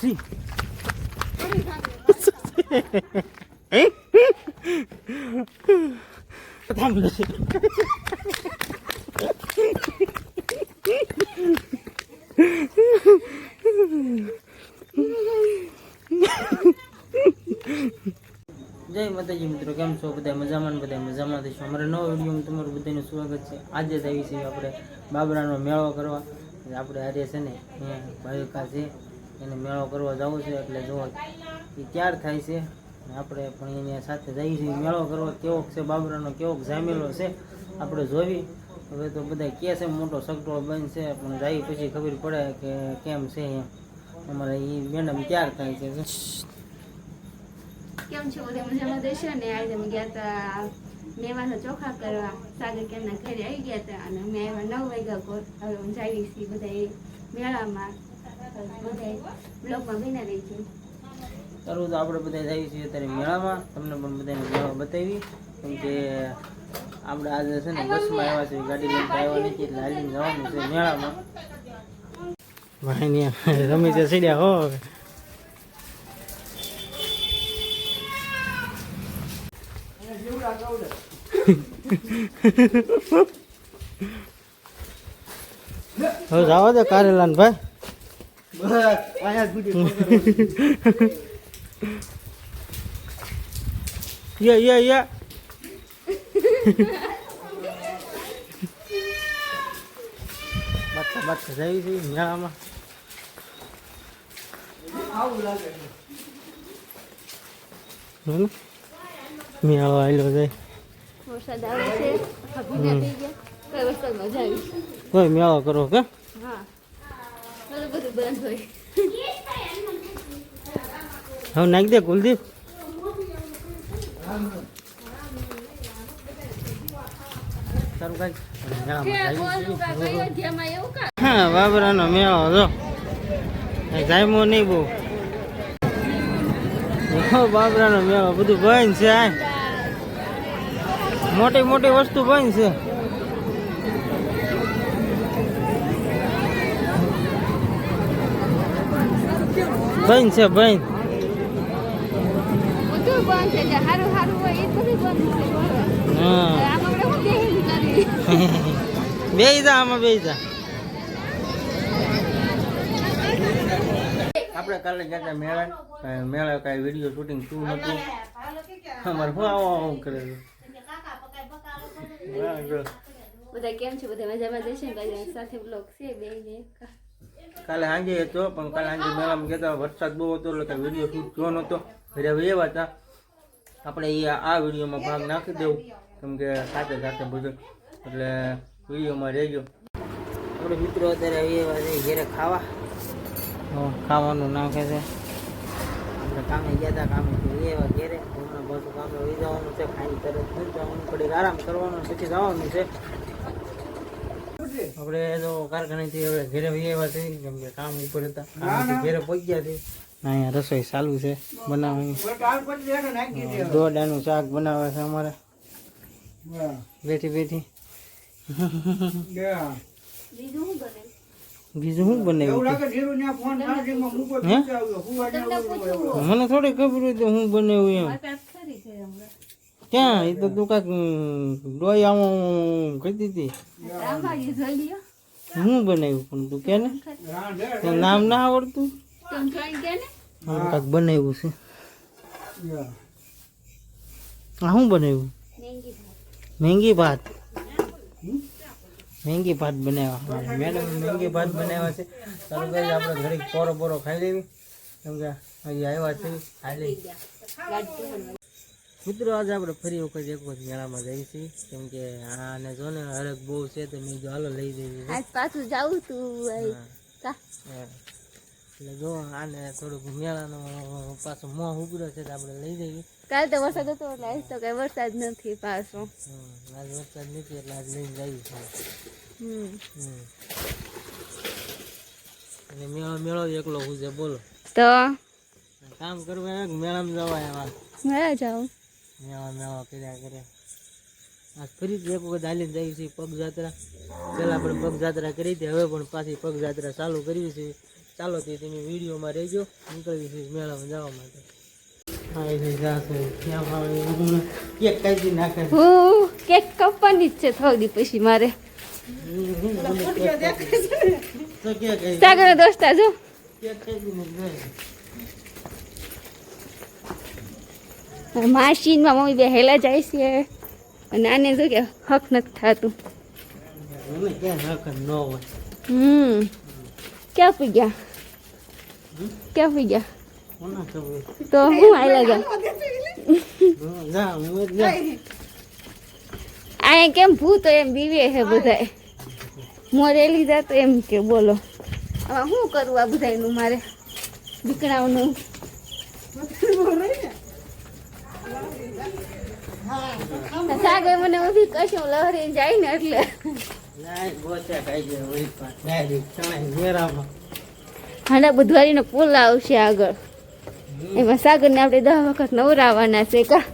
શ્રી થાંભ જય માતાજી મિત્રો, કેમ છો? બધા મજામાં બધા મજામાં થઈશું અમારા નવા વિડીયોમાં તમારું બધાનું સ્વાગત છે. આજે જ આવી છીએ આપણે બાબરાનો મેળો કરવા. આપણે હારે છે ને ભાવિકા છે. એને મેળો કરવા જવું છે એટલે જો એ તૈયાર થાય છે. આપણે પણ એની સાથે જઈએ છીએ. મેળો કરવા કેવો છે, બાબરાનો કેવો જામેલો છે, આપણે જોવી. હવે તો બધા કહે છે, મોટો સગટો બંધ છે, પણ જઈ પછી ખબર પડે કે કેમ છે એમ. અમારે એ મેડમ ત્યાર થાય છે. કેમ છો? ને આજે અમે ગયા હતા મેવાના ચોખા કરવા. આવી ગયા હતા અને અમે આવ્યા નવ વાગ્યા કોર હવે હું જાવી છીએ મેળામાં. તો આપણે બધા જઈએ છીએ અત્યારે મેળામાં. તમને પણ બધાને મેળો બતાવી કેમ કે આપણે આજે છે ને બસમાં આવ્યા છે ગાડી લઈને આવ્યા નથી એટલે હાલીને જવાનું છે મેળામાં. ભાઈ રમી છે હો હવે જાવા દે કારેલાન ભાઈ. યા યા યા બાટકા બાટકા જઈ છે મેળામાં હમ? મેળો આવેલો જાય વરસાદ આવે છે આખા ભીના થઈ ગયા કઈ વરસાદ મજા આવી કોઈ મેળો કરો કે હા બધું બધું બંધ હોય. હવે નાખી દે કુલદીપ. હા બાબરાનો મેળો હતો. જાયમો નહીં બહુ. બાબરાનો મેળો બધું બંધ છે મોટી મોટી વસ્તુ બંધ છે બંધ છે બંધ બધું બંધ છે જે સારું સારું હોય એ બધું બંધ છે હા આમાં આપણે શું છે કરી બે જા આમાં બે જા. આપણે કાલે ગયા મેળા કાંઈ મેળા કાંઈ વીડિયો શૂટિંગ શું નતું અમારે શું આવો આવું કરે. બધા કેમ છે? બધા મજામાં જશે ને? બધા સાથે બ્લોગ છે બે કાલે સાંજે હતો પણ કાલે સાંજે મેળામાં ગયા વરસાદ બહુ હતો એટલે કાંઈ વીડિયો શૂટ થયો નહોતો. ઘરે એવા હતા. આપણે એ આ વિડીયોમાં ભાગ નાખી દેવું. કેમ કે સાથે સાથે બધું. એટલે વિડીયોમાં રહેજો. આપણે મિત્રો અત્યારે એવા છે ઘરે ખાવા. ખાવાનું નાખે છે. આપણે કામે ગયા હતા કામે એવા ઘેરે. હમણાં બધું કામે વહી જવાનું છે ખાઈને તરત જવાનું. પડી આરામ કરવાનો પછી જવાનું છે. આપણે તો કારખાનેથી હવે ઘરે વહી આવ્યા છે કેમ કે કામ ઉપર હતા. ઘરે ઘરે પહોંચ્યા છે અહીંયા રસોઈ ચાલુ છે બનાવવાની. દોડાનું શાક બનાવે છે અમારે. બેઠી બેઠી. બીજું શું બને? બીજું શું બનાવ્યું? મને થોડી ખબર હોય તો હું બનાવ્યું એમ. ક્યાં? એ તો તું કાંઈક ડોઈ આવું કહેતી હતી હું બનાવ્યું? પણ તું કે ને? નામ ના આવડતું? કાંઈક બનાવ્યું છે. આ શું બનાવ્યું? મેંગી ભાત. મેંગી ભાત બનાવ્યા. મેડમ મેંગી ભાત બનાવ્યા છે. ચાલુ કરી આપણે ઘરે પોરો પોરો ખાઈ લેવી. કેમ કે, હજી આવ્યા છે, ખાઈ લઈ. મિત્રો આજે આપણે ફરી વખત એક વખત મેળામાં જઈએ છીએ. કેમ કે આને જો ને હરક બહુ છે તો મેં જો હાલો લઈ જઈએ. આજ પાછું જાવું તું. એટલે જો આને થોડુંક મેળાનો પાછો મોં ઉગડ્યો છે તો આપણે લઈ જઈએ. કાલે તો વરસાદ હતો એટલે આજ તો કઈ વરસાદ નથી પાછો. આજ વરસાદ નથી એટલે આજ લઈને જઈએ છીએ. હમ. હમ. અને મેળો મેળો એકલો હું છે બોલો. તો? કામ કરવા મેળામાં જવાય એમાં મેળા જાઉં. મેળા મેવા કર્યા કરે આજ ફરીથી એક વખત હાલીને જઈએ છીએ પગ જાત્રા પહેલાં પણ પગ જાત્રા કરી હતી હવે પણ પાછી પગ જાત્રા ચાલુ કરવી છે. ચાલો તે તમે વિડીયોમાં રહેજો નીકળવી છે મેળામાં જવા માટે. કેક કાઢી નાખે. હું કેક કાપવાની જ છે થોડી પછી મારે. દોસ્તા જો. કેક માસીનમાં મમ્મી બે હેલા જાય છે. અને આને શું કે હક નથી થતું. હમ. ક્યાં પી ગયા? ક્યાં પી ગયા? તો હું આયલા ગયા અહીંયા કેમ ભૂતો એમ બીવે છે બધાય. મોરેલી જાતો એમ કે બોલો. હવે શું કરવું આ બધાયનું મારે? દીકરાઓનું? સાગર મને ઊભી કશું લહરી જાય ને એટલે. જાય બુધવારી હાડા બુધવારીનો પુલ આવશે આગળ. એમાં સાગરને આપણે દસ વખત નવરાવાના છે કા.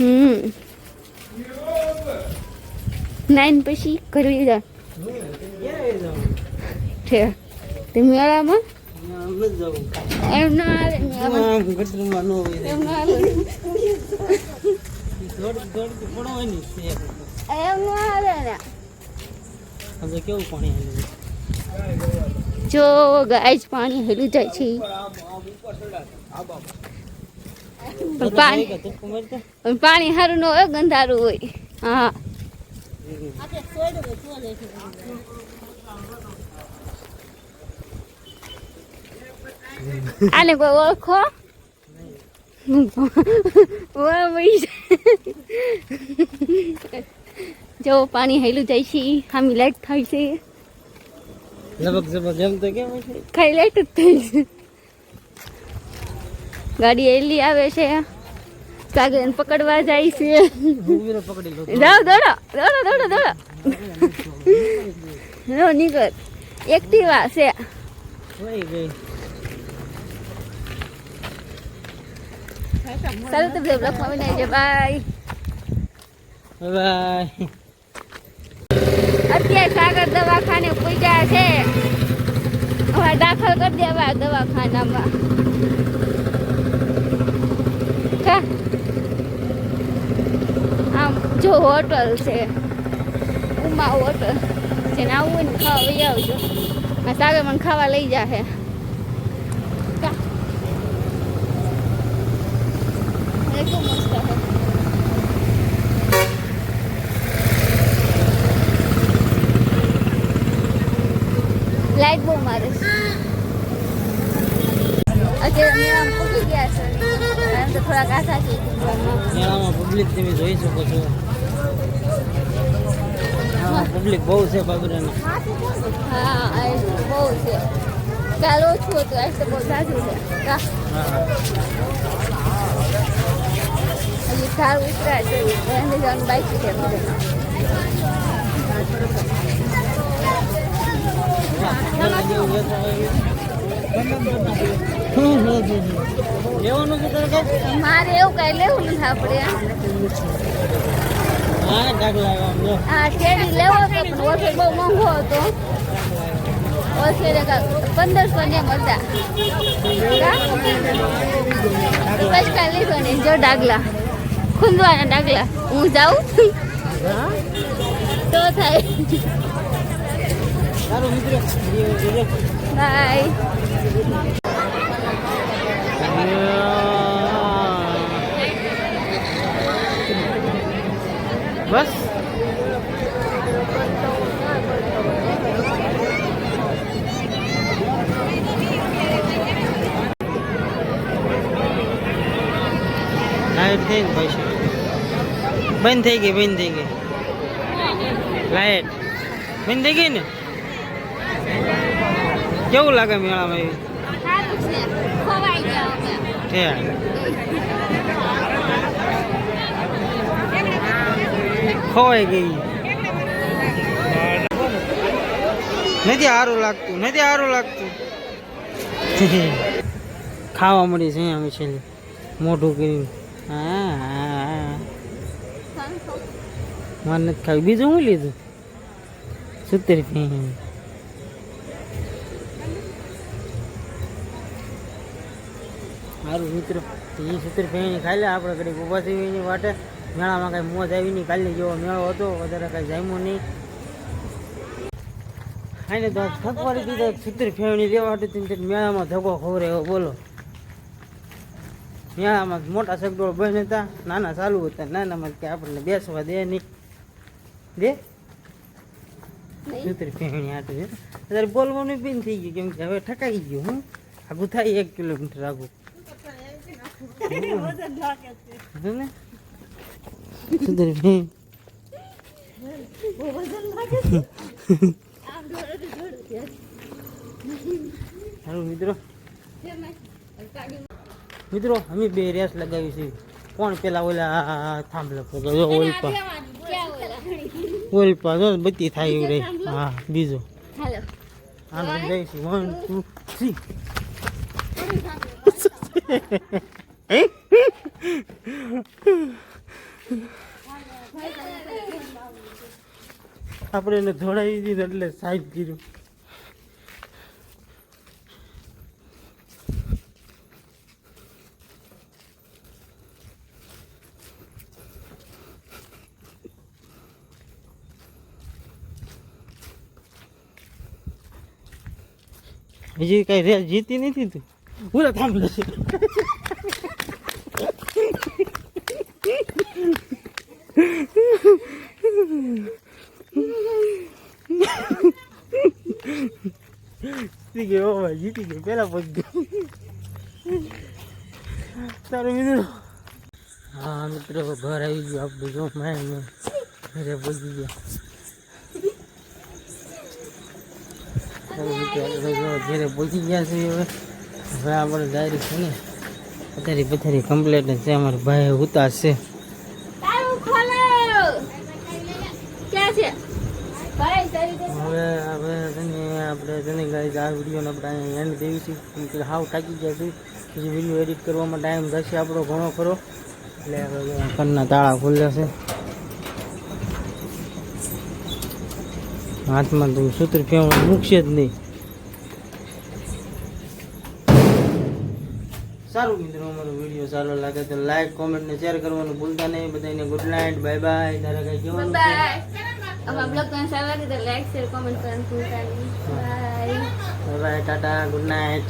હમ. નાઈન પછી કરવી જા. મેળામાં એમ જો ગાય પાણી હેલું જાય છે પાણી સારું ન હોય ગંધારું હોય. હા. આને કોઈ ઓળખો? જો પાણી હેલું જાય છે ખામી લાઈટ થાય છે. તો કેમ ખાઈ લાઈટ જ થાય છે. ગાડી એલી આવે છે. કાગળ પકડવા જાય છે. જાઓ દોડો દોડો દોડો દોડો. નીકળ. એક્ટિવા છે. ચાલો તો બ્લોકમાં બનાવી છે બાય બાય અત્યારે સાગર દવાખાને પૂજા છે હવે દાખલ કરી દેવા દવાખાનામાં આમ જો હોટલ છે ઉમા હોટલ જેને આવવું ને ખાવા લઈ આવજો સાગર મને ખાવા લઈ જાહે કા મસ્ત લાઈટ બહુ મારે અત્યારે મેળામાં ગયા છે. થોડાક આશા છે. મેળામાં પબ્લિક તમે જોઈ શકો છો. પબ્લિક બહુ છે બાબરાની. હા બહુ છે. કાલ ઓછું હતું આજ તો બહુ સાચું છે. હા. હજી ધાર ઉતરા છે એને જવાનું બાકી છે મારે એવું કાંઈ લેવું નથી આપણે હા કેરી લેવો હતો બહુ મોંઘો હતો. હોલસેલ પંદરસો ને મળતા પૈસા લીધો ને જો ડાગલા. ખૂંદવાના ડાગલા હું જાઉં તો થાય સારું મિત્ર બાય બસ લાઈટ થઈ ને પૈસા બંધ થઈ ગઈ બંધ થઈ ગઈ. લાઈટ બંધ થઈ ગઈ ને? કેવું લાગે મેળામાં એવી ખોવાઈ ગઈ. નથી સારું લાગતું નથી સારું લાગતું. ખાવા મળી છે અમે છેલ્લે મોઢું કરીને હા હા મારે નથી ખાવી બીજું હું લીધું? સત્તર ફેણી મારું મિત્ર એ સત્તર ફેણી ખાઈ લે, આપણે ઘડી ઊભા થઈ એની વાટે. મેળામાં કાંઈ મોજ આવી નહીં કાલે જેવો મેળો હતો, વધારે કાંઈ જામ્યો નહીં. ખાઈને તો થકવાડી દીધા સત્તર ફેણી લેવા હતું મેળામાં ધક્કો ખવરે એવો બોલો. મેળામાં મોટા સગડોળ બંધ હતા. નાના ચાલુ હતા. નાનામાં કે આપણને બેસવા દે નહીં. દે? સત્તર ફેણી છે. અત્યારે બોલવાનું બી થઈ ગયું. કેમ કે હવે ઠકાઈ ગયું હું? આગું થાય એક કિલોમીટર સારું મિત્રો. મિત્રો અમે બે રેસ લગાવી છે. કોણ પેલા ઓલા થાંભલે પકડો ઓલપા ઓલપા જો બધી થાય એવું રહી. હા બીજો. હાલો. આમ જઈશું વન ટુ થ્રી આપણે એને ધોળાવી દીધું એટલે સાઈડ કર્યું. હજી કઈ રેસ જીતી નથી તું. પૂરા થાંભલે લેશે જીતી જીતી ગયો, પેલા પહોંચી ગયો. તારો હા, મિત્રો, ઘર આવી ગયો, આપણું જો મેં ઘરે પહોંચી ગયા ચાલો મિત્રો આપણે જો ઘરે પહોંચી ગયા છે હવે. હવે આપણે ડાયરેક્ટ છે ને. અત્યારે પથારી કમ્પ્લેટ છે. અમારા ભાઈ ઉતાર છે. હવે હવે આપણે વિડીયોને આપણે અહીંયા એન્ડ દેવી છે. કેમ કે થાકી ગયા છે. પછી વીડિયો એડિટ કરવામાં ટાઈમ થશે આપણો ઘણો ખરો. એટલે હવે કનના તાળા ખુલ્યા છે. હાથમાં તો સૂત્ર ફેવણ મૂકશે જ નહીં. સારું મિત્રો અમારો વીડિયો સારો લાગે તો લાઈક કોમેન્ટ ને શેર કરવાનું ભૂલતા નહીં. બધાને ગુડ નાઇટ બાય બાય તારે કઈ કહેવાનું બાય અમારા બ્લોગ તમને સારો લાગે તો લાઈક શેર કોમેન્ટ કરવાનું ભૂલતા નહીં. Bye bye tata. Good night